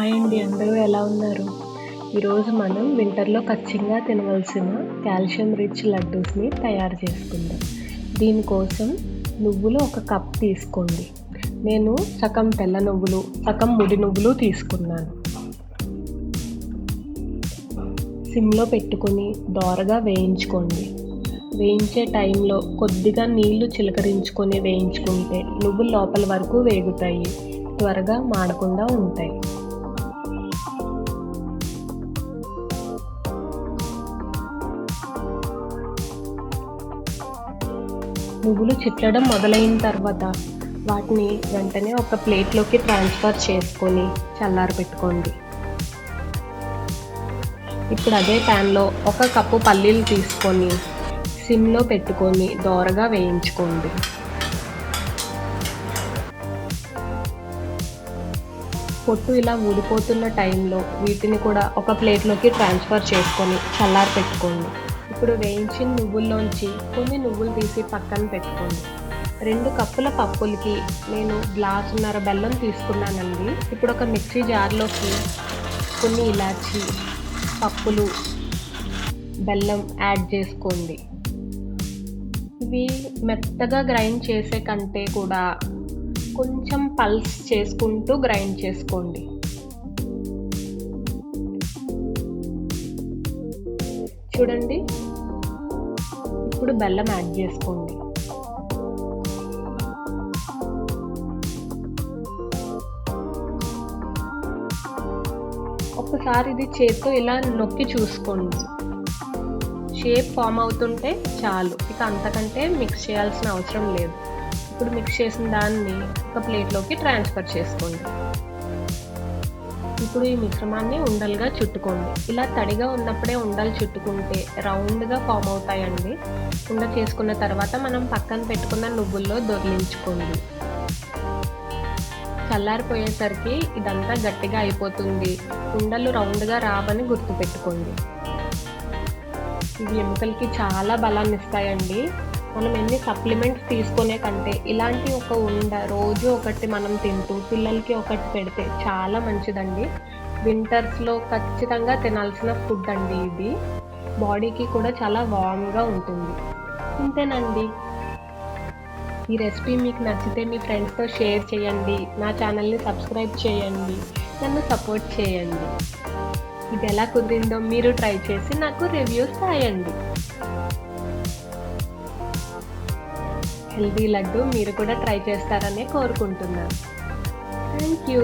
Hi అండి అందరూ ఎలా ఉన్నారు? ఈరోజు మనం వింటర్లో ఖచ్చితంగా తినవలసిన కాల్షియం రిచ్ లడ్డూస్ని తయారు చేసుకుందాం. దీనికోసం నువ్వులు ఒక కప్ తీసుకోండి. నేను సగం తెల్ల నువ్వులు సగం ముడి నువ్వులు తీసుకున్నాను. సిమ్లో పెట్టుకొని దోరగా వేయించుకోండి. వేయించే టైంలో కొద్దిగా నీళ్ళు చిలకరించుకొని వేయించుకుంటే నువ్వులు లోపల వరకు వేగుతాయి త్వరగా మాడకుండా ఉంటాయి. నువ్వులు చిట్లడం మొదలైన తర్వాత వాటిని వెంటనే ఒక ప్లేట్లోకి ట్రాన్స్ఫర్ చేసుకొని చల్లారి పెట్టుకోండి. ఇప్పుడు అదే ప్యాన్లో ఒక కప్పు పల్లీలు తీసుకొని సిమ్లో పెట్టుకొని దోరగా వేయించుకోండి. పొట్టు ఇలా ఊడిపోతున్న టైంలో వీటిని కూడా ఒక ప్లేట్లోకి ట్రాన్స్ఫర్ చేసుకొని చల్లారి పెట్టుకోండి. ఇప్పుడు వేయించిన నువ్వుల్లోంచి కొన్ని నువ్వులు తీసి పక్కన పెట్టుకోండి. రెండు కప్పుల పప్పులకి నేను గ్లాసున్నర బెల్లం తీసుకున్నానండి. ఇప్పుడు ఒక మిక్సీ జార్లోకి కొన్ని ఇలాచి పప్పులు బెల్లం యాడ్ చేసుకోండి. ఇవి మెత్తగా గ్రైండ్ చేసే కంటే కూడా కొంచెం పల్స్ చేసుకుంటూ గ్రైండ్ చేసుకోండి. చూడండి. ఇప్పుడు బెల్లం యాడ్ చేసుకోండి. ఒకసారి ఇది చేత్తో ఇలా నొక్కి చూసుకోండి. షేప్ ఫామ్ అవుతుంటే చాలు. ఇక అంతకంటే మిక్స్ చేయాల్సిన అవసరం లేదు. ఇప్పుడు మిక్స్ చేసిన దాన్ని ఒక ప్లేట్లోకి ట్రాన్స్ఫర్ చేసుకోండి. ఇప్పుడు ఈ మిశ్రమాన్ని ఉండలుగా చుట్టుకోండి. ఇలా తడిగా ఉన్నప్పుడే ఉండలు చుట్టుకుంటే రౌండ్గా ఫామ్ అవుతాయండి. ఉండ చేసుకున్న తర్వాత మనం పక్కన పెట్టుకున్న నువ్వుల్లో దొర్లించుకోండి. చల్లారిపోయేసరికి ఇదంతా గట్టిగా అయిపోతుంది. ఉండలు రౌండ్గా రావని గుర్తుపెట్టుకోండి. ఇవి ఎముకలకి చాలా బలాన్ని ఇస్తాయండి మనం ఎన్ని సప్లిమెంట్స్ తీసుకునే కంటే ఇలాంటి ఒక ఉండ రోజు ఒకటి మనం తింటూ పిల్లలకి ఒకటి పెడితే చాలా మంచిదండి. వింటర్స్లో ఖచ్చితంగా తినాల్సిన ఫుడ్ అండి ఇది. బాడీకి కూడా చాలా వామ్గా ఉంటుంది. ఇంతేనండి. ఈ రెసిపీ మీకు నచ్చితే మీ ఫ్రెండ్స్తో షేర్ చేయండి. నా ఛానల్ని సబ్స్క్రైబ్ చేయండి. నన్ను సపోర్ట్ చేయండి. ఇది ఎలా కుదిరిందో మీరు ట్రై చేసి నాకు రివ్యూస్ రాయండి. హెల్దీ లడ్డు మీరు కూడా ట్రై చేస్తారనే కోరుకుంటున్నాను. Thank you.